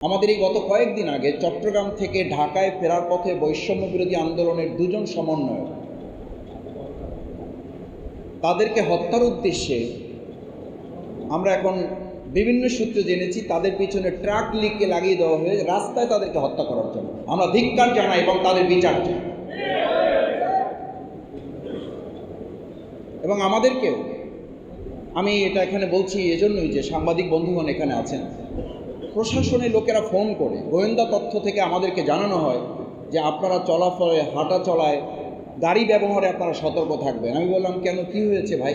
আমাদের এই গত কয়েকদিন আগে চট্টগ্রাম থেকে ঢাকায় ফেরার পথে বৈষম্য বিরোধী আন্দোলনের দুজন সমন্বয়ক তাদেরকে হত্যার উদ্দেশ্যে আমরা এখন বিভিন্ন সূত্রে জেনেছি, তাদের পিছনে ট্রাক লিখকে লাগিয়ে দেওয়া হয়ে রাস্তায় তাদেরকে হত্যা করার জন্য। আমরা ধিক্কার জানাই এবং তাদের বিচার চাই। এবং আমাদেরকেও, আমি এটা এখানে বলছি এজন্যই যে সাংবাদিক বন্ধুগণ এখানে আছেন প্রশাসনের লোকেরা ফোন করে। গোয়েন্দা তথ্য থেকে আমাদেরকে জানানো হয় যে আপনারা চলাফলে, হাঁটা চলায়, গাড়ি ব্যবহারে আপনারা সতর্ক থাকবেন। আমি বললাম, কেন? কি হয়েছে ভাই?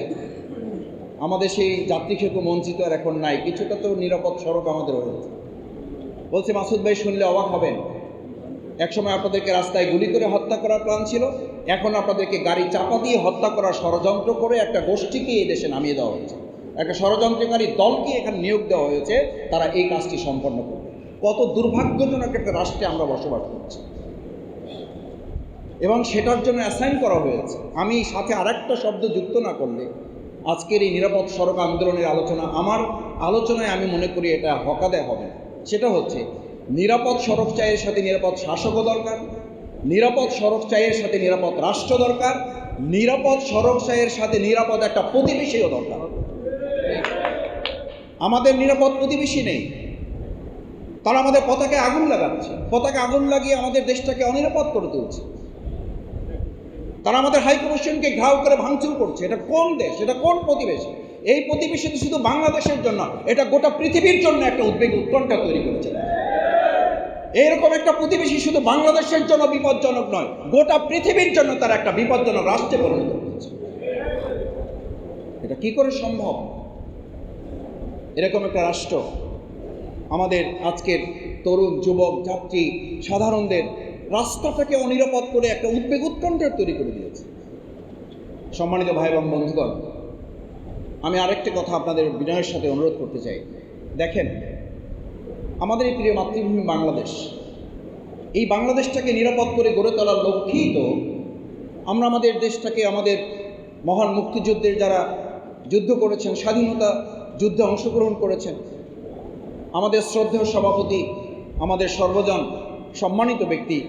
আমাদের সেই যাত্রী সেতু মঞ্চিত আর এখন নাই। কিছুটা তো নিরাপদ সড়ক আমাদের হয়েছে বলছে, মাসুদ ভাই, শুনলে অবাক হবেন। একসময় আপনাদেরকে রাস্তায় গুলি করে হত্যা করার প্ল্যান ছিল। এখন আপনাদেরকে গাড়ি চাপা দিয়ে হত্যা করার ষড়যন্ত্র করে একটা গোষ্ঠীকে এই দেশে নামিয়ে দেওয়া হয়েছে। একটা ষড়যন্ত্রকারী দলকে এখানে নিয়োগ দেওয়া হয়েছে, তারা এই কাজটি সম্পন্ন করবে। কত দুর্ভাগ্যজনক একটা রাষ্ট্রে আমরা বসবাস করছি। এবং সেটার জন্য অ্যাসাইন করা হয়েছে। আমি সাথে আরেকটা শব্দ যুক্ত না করলে আজকের এই নিরাপদ সড়ক আন্দোলনের আলোচনা আমার আলোচনায় আমি মনে করি এটা হকাদায় হবে সেটা হচ্ছে, নিরাপদ সড়ক চাইয়ের সাথে নিরাপদ শাসকও দরকার, নিরাপদ সড়ক চাইয়ের সাথে নিরাপদ রাষ্ট্র দরকার, নিরাপদ সড়ক চাইয়ের সাথে নিরাপদ একটা প্রতিবেশীও দরকার। আমাদের নিরাপদ প্রতিবেশী নেই। তারা আমাদের পতাকে আগুন লাগাচ্ছে। পতাকে আগুন লাগিয়ে আমাদের দেশটাকে অনিরাপদ করে তুলছে। তারা আমাদের হাই কমিশনকে ঘাও করে ভাঙচুর করছে। এটা কোন দেশ? এটা কোন প্রতিবেশী? এই প্রতিবেশী তো শুধু বাংলাদেশের জন্য এটা গোটা পৃথিবীর জন্য একটা উদ্বেগ উৎকণ্ঠা তৈরি করেছে। এইরকম একটা প্রতিবেশী শুধু বাংলাদেশের জন্য বিপজ্জনক নয়, গোটা পৃথিবীর জন্য তারা একটা বিপজ্জনক রাষ্ট্রে পরিণত হয়েছে। এটা কি করে সম্ভব? এরকম একটা রাষ্ট্র আমাদের আজকের তরুণ, যুবক, যাত্রী, সাধারণদের রাস্তাটাকে অনিরাপদ করে একটা উদ্বেগ উৎকণ্ঠার তৈরি করে দিয়েছে। সম্মানিত ভাই এবং বন্ধুগণ, আমি আরেকটি কথা আপনাদের বিনয়ের সাথে অনুরোধ করতে চাই। দেখেন, আমাদের এই প্রিয় মাতৃভূমি বাংলাদেশ, এই বাংলাদেশটাকে নিরাপদ করে গড়ে তোলার লক্ষ্যেই তো আমরা আমাদের দেশটাকে, আমাদের মহান মুক্তিযুদ্ধের যারা যুদ্ধ করেছেন, স্বাধীনতা যুদ্ধে অংশগ্রহণ করেছেন। আমাদের শ্রদ্ধেয় সভাপতি, আমাদের সর্বজন সম্মানিত ব্যক্তি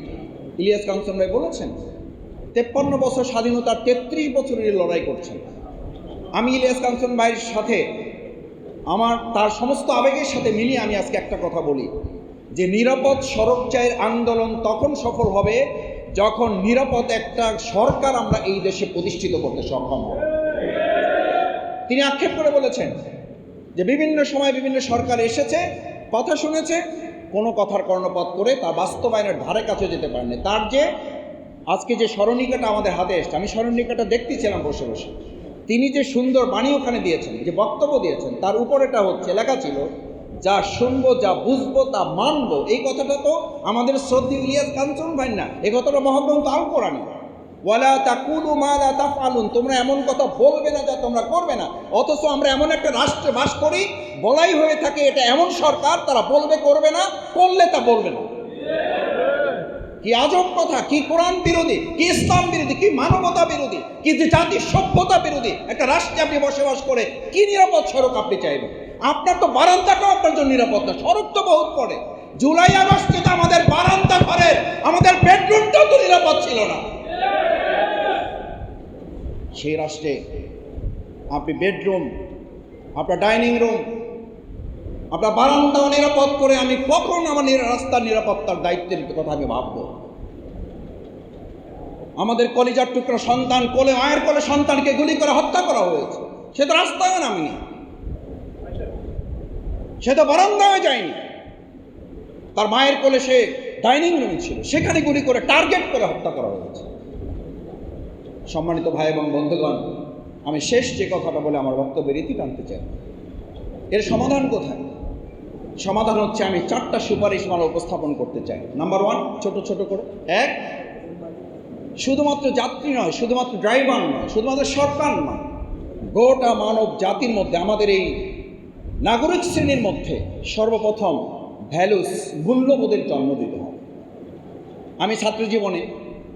ইলিয়াস কাঞ্চন ভাই বলেছেন, তেপ্পান্ন বছর স্বাধীনতার তেত্রিশ বছরের লড়াই করছেন। আমি ইলিয়াস কাঞ্চন ভাইয়ের সাথে, আমার, তার সমস্ত আবেগের সাথে মিলিয়ে আমি আজকে একটা কথা বলি। যে নিরাপদ সড়ক চায়ের আন্দোলন তখন সফল হবে যখন নিরাপদ একটা সরকার আমরা এই দেশে প্রতিষ্ঠিত করতে সক্ষম হব। তিনি আক্ষেপ করে বলেছেন যে বিভিন্ন সময় বিভিন্ন সরকার এসেছে, কথা শুনেছে, কোনো কথার কর্ণপাত করে তার বাস্তবায়নের ধারে কাছে যেতে পারেনি। তার যে আজকে যে স্মরণিকাটা আমাদের হাতে এসছে, আমি স্মরণিকাটা দেখতেছিলাম বসে বসে। তিনি যে সুন্দর বাণী ওখানে দিয়েছেন, যে বক্তব্য দিয়েছেন, তার উপরেটা হচ্ছে, লেখা ছিল, যা শুনব, যা বুঝব, তা মানবো। এই কথাটা তো আমাদের শ্রদ্ধি ইলিয়াস কাঞ্চন ভাই না এই কথাটা মহাগ্রন্থ আল কোরআনে ওয়ালা তাকুলু মা লা তাফআলুন, তোমরা এমন কথা বলবে না যা তোমরা করবে না। অথচ আমরা এমন একটা রাষ্ট্রে বাস করি, বলাই হয়ে থাকে এটা এমন সরকার, তারা বলবে করবে না, করলে তা বলবে না। কি আজব কথা, কি কোরআন বিরোধী, কি ইসলাম বিরোধী, কি মানবতা বিরোধী, কি জাতির সভ্যতা বিরোধী, একটা রাষ্ট্রে আপনি বসবাস করে কি নিরাপদ সড়ক আপনি চাইবেন? আপনার তো বারান্দাটাও আপনার জন্য নিরাপদ না, সড়ক তো বহুত পড়ে। জুলাই আগস্টে তো আমাদের বারান্দা ঘরের আমাদের বেডরুমটাও তো নিরাপদ ছিল না। সেই রাষ্ট্রে। আপনি বেডরুম আপনার ডাইনিং রুম আপনার বারান্দাও নিরাপদ করে আমি কখন আমার রাস্তার নিরাপত্তার দায়িত্বের কথা আমি ভাববো? আমাদের কলিজার টুকরা সন্তান কোলে মায়ের কোলে সন্তানকে গুলি করে হত্যা করা হয়েছে। সে তো রাস্তায় নামেনি। সে তো বারান্দায় যায়নি। তার মায়ের কোলে সে ডাইনিং রুম ছিল। সেখানে গুলি করে টার্গেট করে হত্যা করা হয়েছে। সম্মানিত ভাই এবং বন্ধুগণ, আমি শেষ যে কথাটা বলে আমার বক্তব্যের ইতি টানতে চাই। এর সমাধান কোথায়? সমাধান হচ্ছে আমি চারটা সুপারিশ মালা উপস্থাপন করতে চাই। নাম্বার ওয়ান ছোট ছোট করে। এক, শুধুমাত্র যাত্রী নয়, শুধুমাত্র ড্রাইভার নয়, শুধুমাত্র সরকার নয়, গোটা মানব জাতির মধ্যে, আমাদের এই নাগরিক শ্রেণির মধ্যে সর্বপ্রথম ভ্যালুস মূল্যবোধের জন্ম দিতে হবে। আমি ছাত্র জীবনে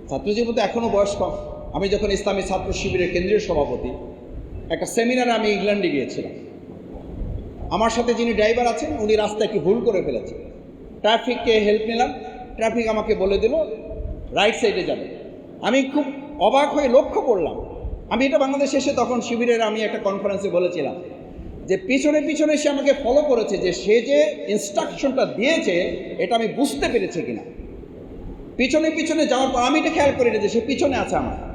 ছাত্র জীবনে তো এখনও বয়স কম আমি যখন ইসলামী ছাত্র শিবিরের কেন্দ্রীয় সভাপতি, একটা সেমিনারে আমি ইংল্যান্ডে গিয়েছিলাম। আমার সাথে যিনি ড্রাইভার আছেন, উনি রাস্তায় একটু ভুল করে ফেলেছেন। ট্রাফিককে হেল্প নিলাম। ট্রাফিক আমাকে বলে দিল রাইট সাইডে যাবে। আমি খুব অবাক হয়ে লক্ষ্য করলাম। আমি এটা বাংলাদেশে এসে তখন শিবিরের আমি একটা কনফারেন্সে বলেছিলাম যে, পিছনে পিছনে সে আমাকে ফলো করেছে যে, সে যে ইনস্ট্রাকশনটা দিয়েছে, এটা আমি বুঝতে পেরেছি কিনা? পিছনে পিছনে যাওয়ার পর আমি এটা খেয়াল করি না যে সে পিছনে আছে আমার।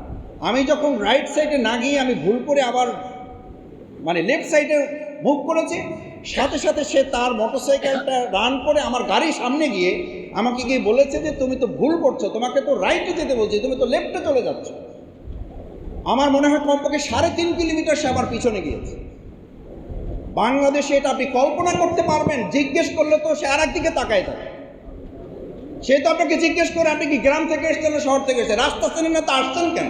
আমি যখন রাইট সাইডে না গিয়ে আমি ভুল করে আবার মানে লেফট সাইডে মুভ করেছি, সাথে সাথে সে তার মোটরসাইকেলটা রান করে আমার গাড়ির সামনে গিয়ে আমাকে গিয়ে বলেছে যে, তুমি তো ভুল করছ, তোমাকে তো রাইটে যেতে বলছি, তুমি তো লেফটে চলে যাচ্ছ। আমার মনে হয় কমপক্ষে সাড়ে তিন কিলোমিটার সে আবার পিছনে গিয়েছে। বাংলাদেশে এটা আপনি কল্পনা করতে পারবেন, জিজ্ঞেস করলে তো সে আর একদিকে তাকায় থাকে। সে তো আপনাকে জিজ্ঞেস করে, আপনি কি গ্রাম থেকে এসছেন না শহর থেকে এসেছেন? রাস্তা চেনেন না তা আসছেন কেন?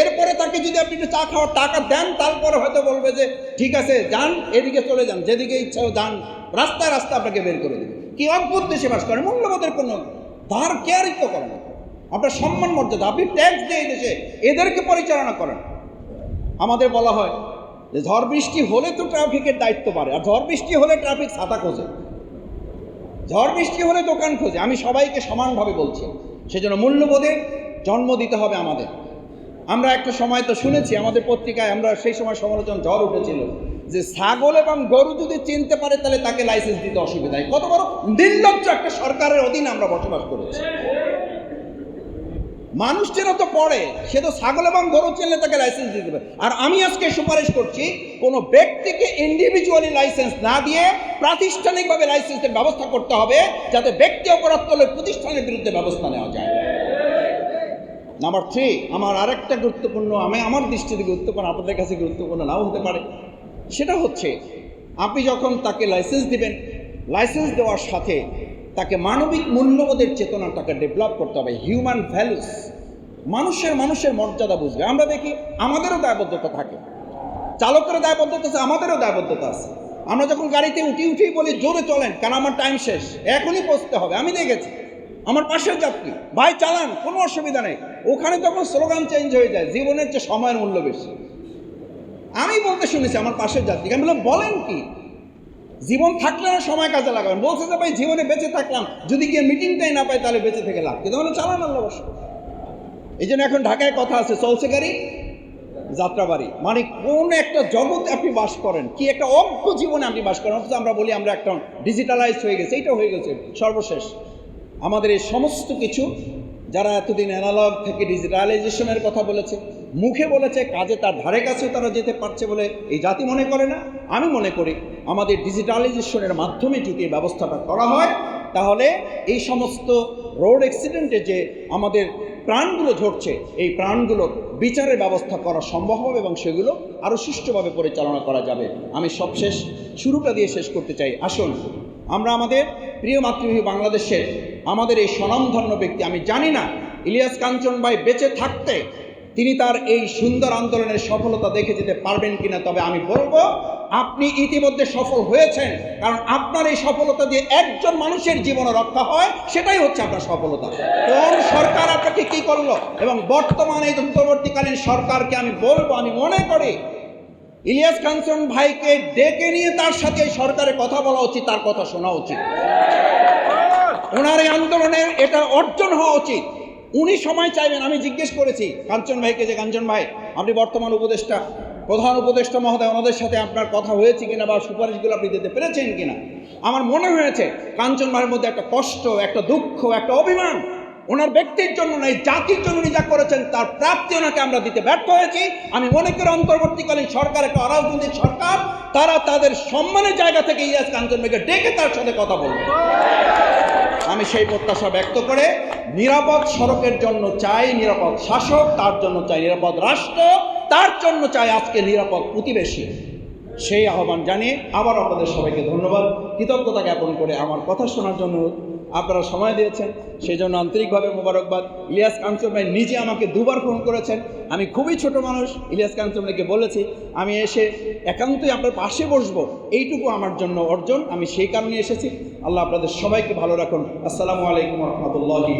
এরপরে তাকে যদি আপনি একটু চা খাওয়ার টাকা দেন, তারপরে হয়তো বলবে যে, ঠিক আছে, যান, এদিকে চলে যান, যেদিকে ইচ্ছা যান। রাস্তায় রাস্তা আপনাকে বের করে দেবে। কি অদ্ভুত দেশে বাস করে, মূল্যবোধের কোনো ধার কেয়ারই তো করেন। আপনার সম্মান, মর্যাদা, আপনি ট্যাক্স দিয়ে দেশে এদেরকে পরিচালনা করেন। আমাদের বলা হয় যে, ঝড় বৃষ্টি হলে তো ট্রাফিকের দায়িত্ব বাড়ে, আর ঝড় বৃষ্টি হলে ট্রাফিক ছাতা খোঁজে। ঝড় বৃষ্টি হলে দোকান খোঁজে, আমি সবাইকে সমানভাবে বলছি। সেজন্য মূল্যবোধের জন্ম দিতে হবে আমাদের। আমরা একটা সময় তো শুনেছি, আমাদের পত্রিকায় আমরা সেই সময় সমালোচনা ঝড় উঠেছিল যে ছাগল এবং গরু যদি চিনতে পারে তাহলে তাকে লাইসেন্স দিতে অসুবিধায় কত বড় নির্লজ্জ একটা সরকারের অধীনে আমরা বসবাস করেছি। মানুষ যেন তো পড়ে, সে তো ছাগল এবং গরু চিনলে তাকে লাইসেন্স দিতে হবে আর আমি আজকে সুপারিশ করছি, কোনো ব্যক্তিকে ইন্ডিভিজুয়ালি লাইসেন্স না দিয়ে প্রাতিষ্ঠানিকভাবে লাইসেন্সের ব্যবস্থা করতে হবে, যাতে ব্যক্তি অপরাধ করলে প্রতিষ্ঠানের বিরুদ্ধে ব্যবস্থা নেওয়া যায়। নাম্বার থ্রি আমার আরেকটা গুরুত্বপূর্ণ, আমি আমার দৃষ্টিতে গুরুত্বপূর্ণ, আপনাদের কাছে গুরুত্বপূর্ণ নাও হতে পারে। সেটা হচ্ছে, আপনি যখন তাকে লাইসেন্স দিবেন লাইসেন্স দেওয়ার সাথে তাকে মানবিক মূল্যবোধের চেতনাটাকে ডেভেলপ করতে হবে হিউম্যান ভ্যালুস মানুষের মানুষের মর্যাদা বুঝবে। আমরা দেখি, আমাদেরও দায়বদ্ধতা থাকে। চালকেরও দায়বদ্ধতা আছে, আমাদেরও দায়বদ্ধতা আছে। আমরা যখন গাড়িতে উঠি উঠি বলি, জোরে চলেন কারণ আমার টাইম শেষ? এখনই পৌঁছতে হবে। আমি দেখেছি, আমার পাশের যাত্রী, ভাই, চালান, কোনো অসুবিধা নেই। ওখানে তখন স্লোগান চেঞ্জ হয়ে যায়, জীবনের চেয়ে সময়ের মূল্য বেশি। আমি বলতে শুনেছি আমার পাশের যাত্রীকে আমি বললাম, বলেন কি? জীবন থাকলে না সময় কাজে লাগাবেন? বলছে যে, ভাই, জীবনে বেঁচে থাকলাম। যদি গিয়ে মিটিংটাই না পাই, তাহলে বেঁচে থেকে লাভ কিন্তু মানে চালান অবশ্য এই জন্য এখন ঢাকায় কথা আছে, চলছে গাড়ি যাত্রাবাড়ি মানে কোন একটা জগতে আপনি বাস করেন, কি একটা অজ্ঞ জীবনে আপনি বাস করেন? অথচ আমরা বলি আমরা একটা ডিজিটালাইজ হয়ে গেছে, এইটা হয়ে গেছে সর্বশেষ। আমাদের এই সমস্ত কিছু যারা এতদিন অ্যানালগ থেকে ডিজিটালাইজেশনের কথা বলেছে, মুখে বলেছে, কাজে তার ধারে কাছেও তারা যেতে পারছে বলে এই জাতি মনে করে না। আমি মনে করি, আমাদের ডিজিটালাইজেশনের মাধ্যমে যদি ব্যবস্থাটা করা হয়, তাহলে এই সমস্ত রোড অ্যাক্সিডেন্টে যে আমাদের প্রাণগুলো ঝরছে, এই প্রাণগুলোর বিচারের ব্যবস্থা করা সম্ভব হবে এবং সেগুলো আরও সুষ্ঠুভাবে পরিচালনা করা যাবে। আমি সবশেষ শুরুটা দিয়ে শেষ করতে চাই। আসুন, আমরা আমাদের প্রিয় মাতৃভূমি বাংলাদেশের আমাদের এই স্বনামধন্য ব্যক্তি, আমি জানি না, ইলিয়াস কাঞ্চন ভাই বেঁচে থাকতে তিনি তার এই সুন্দর আন্দোলনের সফলতা দেখে যেতে পারবেন কিনা, তবে আমি বলব, আপনি ইতিমধ্যে সফল হয়েছেন, কারণ আপনার এই সফলতা দিয়ে একজন মানুষের জীবন রক্ষা হয়, সেটাই হচ্ছে আপনার সফলতা। কোন সরকার আপনাকে কি করল? এবং বর্তমানে এই অন্তর্বর্তীকালীন সরকারকে আমি বলব, আমি মনে করি, ইলিয়াস কাঞ্চন ভাইকে ডেকে নিয়ে তার সাথে সরকারের কথা বলা উচিত, তার কথা শোনা উচিত। ওনার এই আন্দোলনের এটা অর্জন হওয়া উচিত। উনি সময় চাইবেন, আমি জিজ্ঞেস করেছি কাঞ্চন ভাইকে যে, কাঞ্চন ভাই, আপনি বর্তমান উপদেষ্টা, প্রধান উপদেষ্টা মহোদয়, ওনাদের সাথে আপনার কথা হয়েছে কিনা বা সুপারিশগুলো আপনি দিতে পেরেছেন কিনা? আমার মনে হয়েছে কাঞ্চন ভাইয়ের মধ্যে একটা কষ্ট, একটা দুঃখ, একটা অভিমান। ওনার ব্যক্তির জন্য নয়, জাতির জন্য উনি যা করেছেন তার প্রাপ্তি ওনাকে আমরা দিতে ব্যর্থ হয়েছি। আমি মনে করি অন্তর্বর্তীকালীন সরকার, একটা অরাজনৈতিক সরকার, তারা তাদের সম্মানের জায়গা থেকে ইয়াস কাঞ্চন ভাইকে ডেকে তার সাথে কথা বলবে। আমি সেই প্রত্যাশা ব্যক্ত করে নিরাপদ সড়কের জন্য চাই নিরাপদ শাসক, তার জন্য চাই নিরাপদ রাষ্ট্র, তার জন্য চাই আজকে নিরাপদ প্রতিবেশী। সেই আহ্বান জানিয়ে আবার আপনাদের সবাইকে ধন্যবাদ। কৃতজ্ঞতা জ্ঞাপন করে আমার কথা শোনার জন্য আপনারা সময় দিয়েছেন সেই জন্য আন্তরিকভাবে মোবারকবাদ। ইলিয়াস কাঞ্চন ভাই নিজে আমাকে দুবার ফোন করেছেন। আমি খুবই ছোট মানুষ, ইলিয়াস কাঞ্চন ভাইকে বলেছি, আমি এসে একান্তই আপনার পাশে বসবো। এইটুকু আমার জন্য অর্জন, আমি সেই কারণে এসেছি। আল্লাহ আপনাদের সবাইকে ভালো রাখুন। আসসালামু আলাইকুম রহমতুল্লাহি